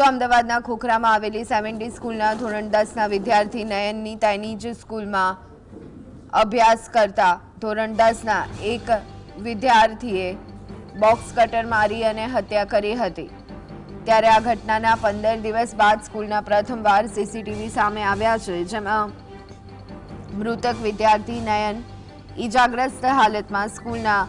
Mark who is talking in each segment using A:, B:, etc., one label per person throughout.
A: તો અમદાવાદના ખોખરામાં આવેલી સેવન્ટી સ્કૂલના ધોરણ દસના વિદ્યાર્થી નયનની તેની જ સ્કૂલમાં અભ્યાસ કરતા ધોરણ દસના એક વિદ્યાર્થીએ બોક્સ કટર મારી અને હત્યા કરી હતી. ત્યારે આ ઘટનાના પંદર દિવસ બાદ સ્કૂલના પ્રથમવાર સીસીટીવી સામે આવ્યા છે, જેમાં મૃતક વિદ્યાર્થી નયન ઈજાગ્રસ્ત હાલતમાં સ્કૂલના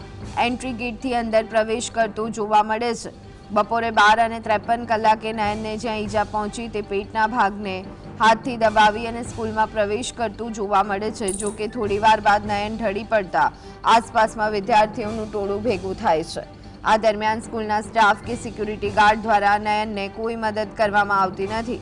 A: એન્ટ્રી ગેટથી અંદર પ્રવેશ કરતો જોવા મળે છે. બપોરે બાર અને ત્રેપન કલાકે નયનને જ્યાં ઈજા પહોંચી તે પેટના ભાગને હાથથી દબાવી અને સ્કૂલમાં પ્રવેશ કરતું જોવા મળે છે, જો કે થોડીવાર બાદ નયન ઢળી પડતા આસપાસમાં વિદ્યાર્થીઓનું ટોળું ભેગું થાય છે. આ દરમિયાન સ્કૂલના સ્ટાફ કે સિક્યુરિટી ગાર્ડ દ્વારા નયનને કોઈ મદદ કરવામાં આવતી નથી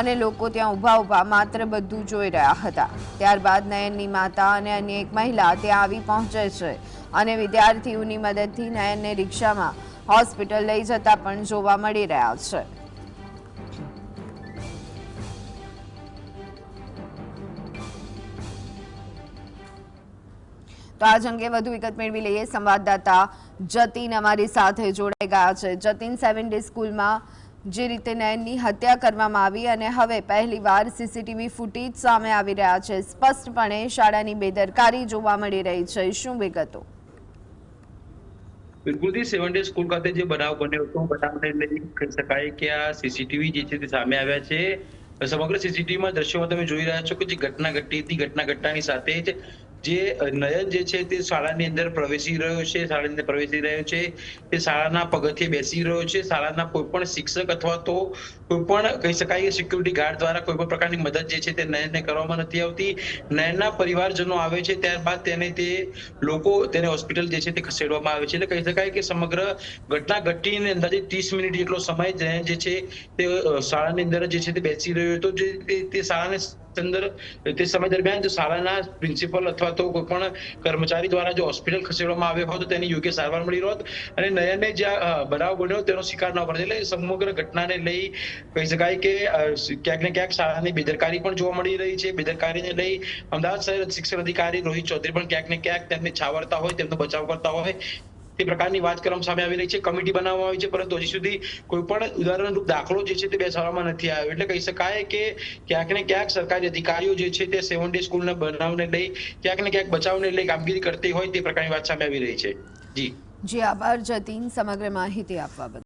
A: અને લોકો ત્યાં ઊભા ઊભા માત્ર બધું જોઈ રહ્યા હતા. ત્યારબાદ નયનની માતા અને અન્ય એક મહિલા ત્યાં આવી પહોંચે છે અને વિદ્યાર્થીઓની મદદથી નયનને રિક્ષામાં હોસ્પિટલ લઈ જતા પણ જોવા મળી રહ્યા છે. તો આજ અંગે વધુ વિગત મેળવી લઈએ. સંવાદદાતા જતીન અમારી સાથે જોડાઈ ગયા છે. જતીન સેવન ડે સ્કૂલમાં જે રીતે નયનની હત્યા કરવામાં આવી અને હવે પહેલીવાર સીસીટીવી ફૂટેજ સામે આવી રહ્યા છે. સ્પષ્ટપણે શાળાની બેદરકારી જોવા મળી રહી છે. શું વિગતો?
B: બિલકુલથી સેવન ડે સ્કૂલ ખાતે જે બનાવ બન્યો હતો, બનાવને લઈ કહી શકાય કે આ સીસીટીવી જે છે તે સામે આવ્યા છે. સમગ્ર સીસીટીવીમાં દ્રશ્યોમાં તમે જોઈ રહ્યા છો કે જે ઘટના ઘટી હતી, ઘટના ઘટનાની સાથે જ જે નયન જે છે તે શાળાની અંદર પ્રવેશી રહ્યો છે, શાળાની અંદર પ્રવેશી રહ્યો છે. તે શાળાના પગથિયે બેસી રહ્યો છે. શાળાના કોઈ પણ શિક્ષક અથવા તો કોઈ પણ કહી શકાય સિક્યુરિટી ગાર્ડ દ્વારા કોઈ પણ પ્રકારની મદદ જે છે તે નયનને કરવામાં નથી આવતી. નયનના પરિવારજનો આવે છે, ત્યારબાદ તેને તે લોકો તેને હોસ્પિટલ જે છે તે ખસેડવામાં આવે છે. એટલે કહી શકાય કે સમગ્ર ઘટના ઘટીને અંદાજે ત્રીસ મિનિટ જેટલો સમય નયન જે છે તે શાળાની અંદર જે છે તે બેસી રહ્યો હતો. જે તે- શાળાને અંદર, તે સમય દરમિયાન જો શાળાના પ્રિન્સિપલ અથવા તો કોઈ પણ કર્મચારી દ્વારા જો હોસ્પિટલ ખસેડવામાં આવ્યો હોત તો તેની યોગ્ય સારવાર મળી હોત. અને નયનને જ્યાં બનાવ બન્યો તેનો શિકાર ન પડે. એટલે સમગ્ર ઘટનાને લઈ કહી શકાય કે ક્યાંક ને ક્યાંક શાળાની બેદરકારી પણ જોવા મળી રહી છે. બેદરકારીને લઈ અમદાવાદ શહેર શિક્ષણ અધિકારી રોહિત ચૌધરી પણ ક્યાંક ને ક્યાંક તેમને છાવરતા હોય, તેમનો બચાવ કરતા હોય. તે પ્રકારની વાત કરવામાં સામે આવી રહી છે. કમિટી બનાવવામાં આવી છે, પરંતુ હજી સુધી કોઈ પણ ઉદાહરણરૂપ દાખલો જે છે તે બેસાડવામાં નથી આવ્યો. એટલે કહી શકાય કે ક્યાંક ને ક્યાંક સરકારી અધિકારીઓ જે છે તે સેવન ડે સ્કૂલના બનાવને લઈ, ક્યાંક ને ક્યાંક બચાવને લઈ કામગીરી કરતી હોય તે પ્રકારની વાત સામે આવી રહી છે. જી.
A: જી, આભાર જતીન સમગ્ર માહિતી આપવા બદલ.